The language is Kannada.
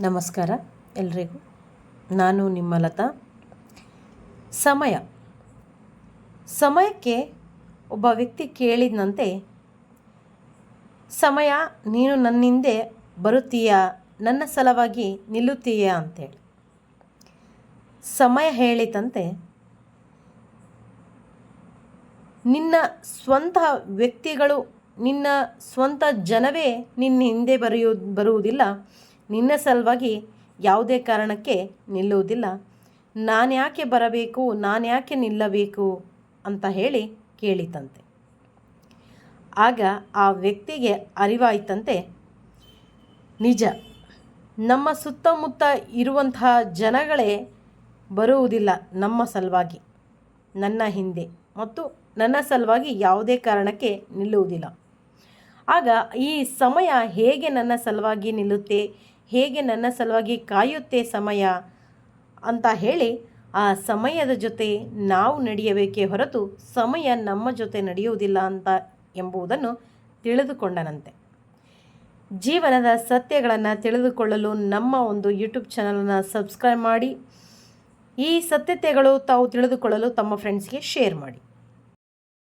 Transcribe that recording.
ನಮಸ್ಕಾರ ಎಲ್ರಿಗೂ. ನಾನು ನಿಮ್ಮ ಲತಾ. ಸಮಯ. ಸಮಯಕ್ಕೆ ಒಬ್ಬ ವ್ಯಕ್ತಿ ಕೇಳಿದಂತೆ ಸಮಯ, ನೀನು ನನ್ನ ಹಿಂದೆ ಬರುತ್ತೀಯಾ? ನನ್ನ ಸಲವಾಗಿ ನಿಲ್ಲುತ್ತೀಯಾ? ಅಂತೇಳಿ. ಸಮಯ ಹೇಳಿತಂತೆ, ನಿನ್ನ ಸ್ವಂತ ವ್ಯಕ್ತಿಗಳು, ನಿನ್ನ ಸ್ವಂತ ಜನವೇ ನಿನ್ನ ಹಿಂದೆ ಬರೆಯು, ಬರುವುದಿಲ್ಲ. ನಿನ್ನ ಸಲುವಾಗಿ ಯಾವುದೇ ಕಾರಣಕ್ಕೆ ನಿಲ್ಲುವುದಿಲ್ಲ. ನಾನು ಯಾಕೆ ಬರಬೇಕು? ನಾನು ಯಾಕೆ ನಿಲ್ಲಬೇಕು? ಅಂತ ಹೇಳಿ ಕೇಳಿತಂತೆ. ಆಗ ಆ ವ್ಯಕ್ತಿಗೆ ಅರಿವಾಯಿತಂತೆ, ನಿಜ, ನಮ್ಮ ಸುತ್ತಮುತ್ತ ಇರುವಂತಹ ಜನಗಳೇ ಬರುವುದಿಲ್ಲ ನಮ್ಮ ಸಲುವಾಗಿ, ನನ್ನ ಹಿಂದೆ ಮತ್ತು ನನ್ನ ಸಲುವಾಗಿ ಯಾವುದೇ ಕಾರಣಕ್ಕೆ ನಿಲ್ಲುವುದಿಲ್ಲ. ಆಗ ಈ ಸಮಯ ಹೇಗೆ ನನ್ನ ಸಲುವಾಗಿ ನಿಲ್ಲುತ್ತೆ? ಹೇಗೆ ನನ್ನ ಸಲುವಾಗಿ ಕಾಯುತ್ತೆ ಸಮಯ ಅಂತ ಹೇಳಿ ಆ ಸಮಯದ ಜೊತೆ ನಾವು ನಡೆಯಬೇಕೇ ಹೊರತು ಸಮಯ ನಮ್ಮ ಜೊತೆ ನಡೆಯುವುದಿಲ್ಲ ಅಂತ ಎಂಬುದನ್ನು ತಿಳಿದುಕೊಂಡನಂತೆ. ಜೀವನದ ಸತ್ಯಗಳನ್ನು ತಿಳಿದುಕೊಳ್ಳಲು ನಮ್ಮ ಒಂದು ಯೂಟ್ಯೂಬ್ ಚಾನಲನ್ನು ಸಬ್ಸ್ಕ್ರೈಬ್ ಮಾಡಿ, ಈ ಸತ್ಯತೆಗಳು ತಾವು ತಿಳಿದುಕೊಳ್ಳಲು ತಮ್ಮ ಫ್ರೆಂಡ್ಸ್ಗೆ ಶೇರ್ ಮಾಡಿ.